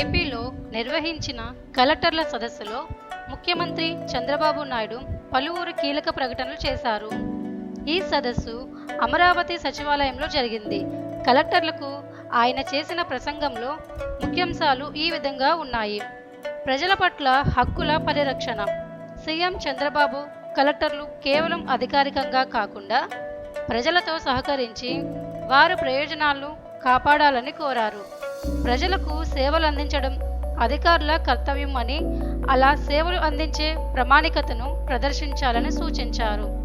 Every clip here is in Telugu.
ఏపీలో నిర్వహించిన కలెక్టర్ల సదస్సులో ముఖ్యమంత్రి చంద్రబాబు నాయుడు పలువురు కీలక ప్రకటనలు చేశారు. ఈ సదస్సు అమరావతి సచివాలయంలో జరిగింది. కలెక్టర్లకు ఆయన చేసిన ప్రసంగంలో ముఖ్యాంశాలు ఈ విధంగా ఉన్నాయి. ప్రజల పట్ల హక్కుల పరిరక్షణ. సీఎం చంద్రబాబు కలెక్టర్లు కేవలం అధికారికంగా కాకుండా ప్రజలతో సహకరించి వారి ప్రయోజనాలను కాపాడాలని కోరారు. ప్రజలకు సేవలు అందించడం అధికారుల కర్తవ్యం అని అలా సేవలు అందించే ప్రామాణికతను ప్రదర్శించాలని సూచించారు.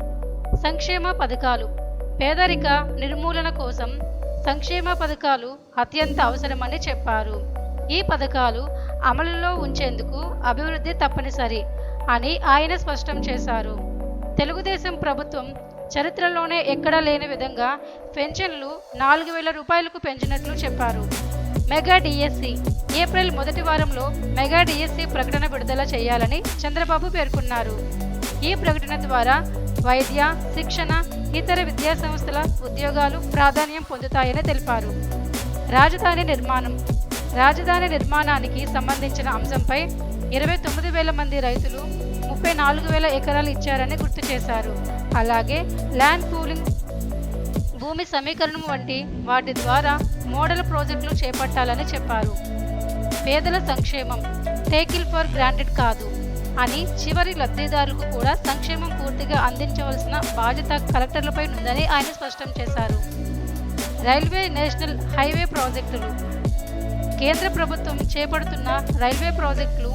సంక్షేమ పథకాలు పేదరిక నిర్మూలన కోసం సంక్షేమ పథకాలు అత్యంత అవసరమని చెప్పారు. ఈ పథకాలు అమలులో ఉంచేందుకు అభివృద్ధి తప్పనిసరి అని ఆయన స్పష్టం చేశారు. తెలుగుదేశం ప్రభుత్వం చరిత్రలోనే ఎక్కడా లేని విధంగా పెన్షన్లు నాలుగు వేల రూపాయలకు పెంచినట్లు చెప్పారు. మెగా డిఎస్సి ఏప్రిల్ మొదటి వారంలో మెగా డిఎస్సి ప్రకటన విడుదల చేయాలని చంద్రబాబు పేర్కొన్నారు. ఈ ప్రకటన ద్వారా వైద్య శిక్షణ ఇతర విద్యా సంస్థల ఉద్యోగాలు ప్రాధాన్యం పొందుతాయని తెలిపారు. రాజధాని నిర్మాణం రాజధాని నిర్మాణానికి సంబంధించిన అంశంపై ఇరవై తొమ్మిది వేల మంది రైతులు ముప్పై నాలుగు వేల ఎకరాలు ఇచ్చారని గుర్తు చేశారు. అలాగే ల్యాండ్ పూలింగ్ భూమి సమీకరణం వంటి వాటి ద్వారా మోడల్ ప్రాజెక్టులు చేపట్టాలని చెప్పారు. పేదల సంక్షేమం టేకిల్ ఫర్ గ్రాంటెడ్ కాదు అని చివరి లబ్ధిదారులకు కూడా సంక్షేమం పూర్తిగా అందించవలసిన బాధ్యత కలెక్టర్లపై ఉందని ఆయన స్పష్టం చేశారు. రైల్వే నేషనల్ హైవే ప్రాజెక్టులు. కేంద్ర ప్రభుత్వం చేపడుతున్న రైల్వే ప్రాజెక్టులు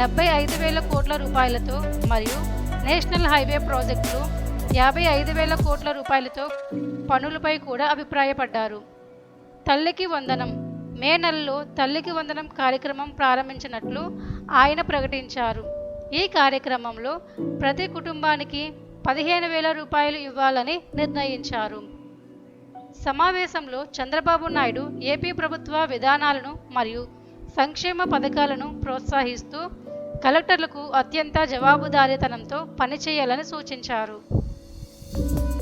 డెబ్బై ఐదు వేల కోట్ల రూపాయలతో మరియు నేషనల్ హైవే ప్రాజెక్టులు యాభై ఐదు వేల కోట్ల రూపాయలతో పనులపై కూడా అభిప్రాయపడ్డారు. తల్లికి వందనం మే నెలలో తల్లికి వందనం కార్యక్రమం ప్రారంభించినట్లు ఆయన ప్రకటించారు. ఈ కార్యక్రమంలో ప్రతి కుటుంబానికి పదిహేను వేల రూపాయలు ఇవ్వాలని నిర్ణయించారు. సమావేశంలో చంద్రబాబు నాయుడు ఏపీ ప్రభుత్వ విధానాలను మరియు సంక్షేమ పథకాలను ప్రోత్సహిస్తూ కలెక్టర్లకు అత్యంత జవాబుదారీతనంతో పనిచేయాలని సూచించారు. thank you